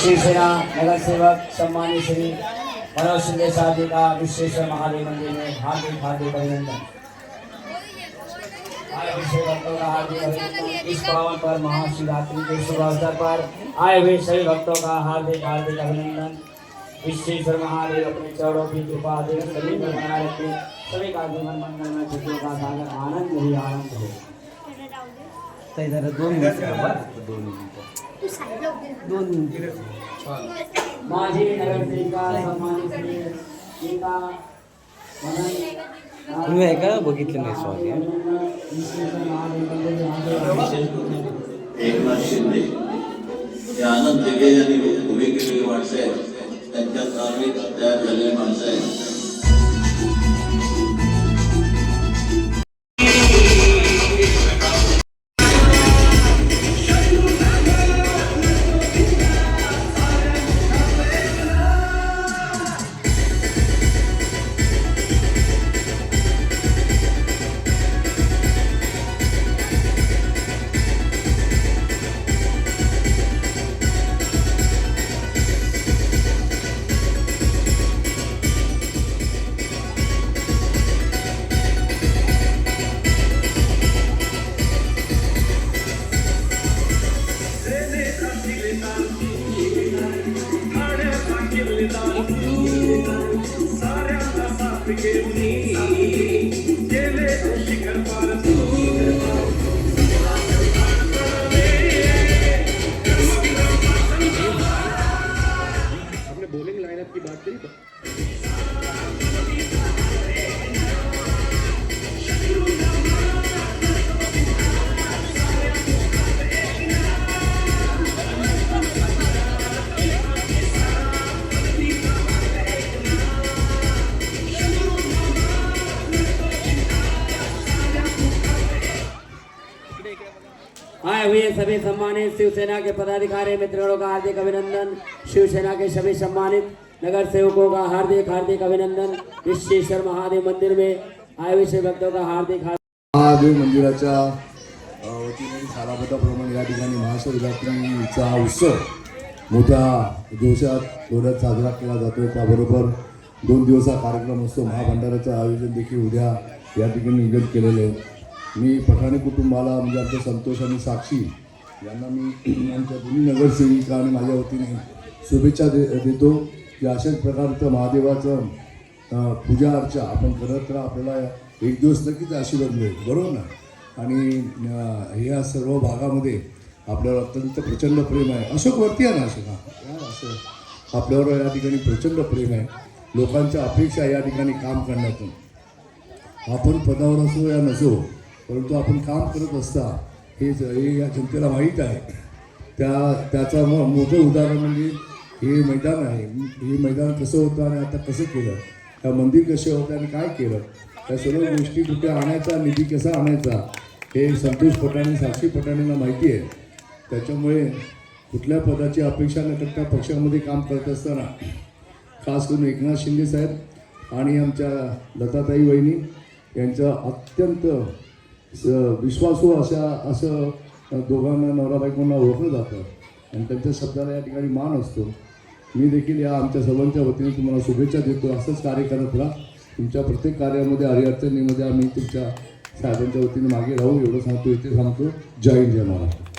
शिवसेना नगर सेवक सम्मानित श्री मनोज सिंह साहब जी का विश्वेश्वर महादेव मंदिर में हार्दिक हार्दिक अभिनंदन। भक्तों का हार्दिक अभिनंदन। इस पावन पर महाशिवरात्रि के शुभ अवसर पर आए हुए सभी भक्तों का हार्दिक हार्दिक अभिनंदन। विश्वेश्वर महादेव अपने चरणों की कृपा दे सभी को बनाए रखे। सभी का जीवन मंगल में खुशियों का सागर आनंद ही आनंद हो। ताई जरा दोन मिनिट. दोन मिनिट। दोन माझी नगरसेविका सन्मानित तुम्ही आहे का बघितलं नाही महादेव एकनाथ शिंदे. हे आनंद दिघे यांनी उभी केलेली माणसं आहेत. त्यांच्या धार्मिक तयार झालेली माणसं आहेत. बॉलिंग लाइनअप की बात करी तो? आए हुए सभी सम्मानित शिवसेना के पदाधिकारी मित्रों का हार्दिक अभिनंदन। शिवसेना के सभी सम्मानित नगर सेवकों का हार्दिक हार्दिक अभिनंदन। विश्वेश्वर महादेव मंदिर में आए हुए सभी भक्तों का हार्दिक महादेव मंदिराच्या वतीने सालाबताप्रमाणे या ठिकाणी महाशिवरात्रीचा उत्सव मोठ्या जोशात जोरात साजरा केला जातो. त्याबरोबर दोन दिवस हा कार्यक्रम असतो. महाभंडाराचं आयोजन देखील उद्या या ठिकाणी नियोजन केलेलं आहे. मी पठाणे कुटुंबाला म्हणजे आमच्या संतोष आणि साक्षी यांना मी आमच्या दोन्ही नगरसेविका आणि माझ्या वतीने शुभेच्छा दे देतो की अशाच प्रकारचं महादेवाचं पूजा अर्चा आपण करत तर आपल्याला एक दिवस नक्कीच आशीर्वाद मिळेल. बरोबर ना? आणि ह्या या सर्व भागामध्ये आपल्यावर अत्यंत प्रचंड प्रेम आहे. अशोक वरती आहे ना अशोक? हा असं. आपल्यावर या ठिकाणी प्रचंड प्रेम आहे. लोकांच्या अपेक्षा या ठिकाणी काम करण्यातून. आपण पदावर असो या नसो परंतु आपण काम करत असता हे हे या जनतेला माहीत आहे. त्या त्याचं मग मोठं उदाहरण म्हणजे हे मैदान आहे. हे मैदान कसं होतं आणि आता कसं केलं? त्या मंदिर कसे होतं आणि काय केलं? त्या सर्व गोष्टी कुठे आणायचा निधी कसा आणायचा हे संतोष पटाणे साक्षी पटाणेंना माहिती आहे. त्याच्यामुळे कुठल्या पदाची अपेक्षा न करता पक्षामध्ये काम करत असताना खास करून एकनाथ शिंदे साहेब आणि आमच्या लताताई वहिनी यांचं अत्यंत विश्वासू अशा असं हो, दोघांना नवरा बायकोंना ओळखलं जातं. आणि त्यांच्या शब्दाला या ठिकाणी मान असतो. मी देखील या आमच्या सर्वांच्या वतीने तुम्हाला शुभेच्छा देतो. असंच कार्य करत राहा. तुमच्या प्रत्येक कार्यामध्ये अडीअडचणीमध्ये आम्ही तुमच्या साहेबांच्या वतीने मागे राहू. एवढं सांगतो इथे सांगतो जय हिंद जय महाराष्ट्र.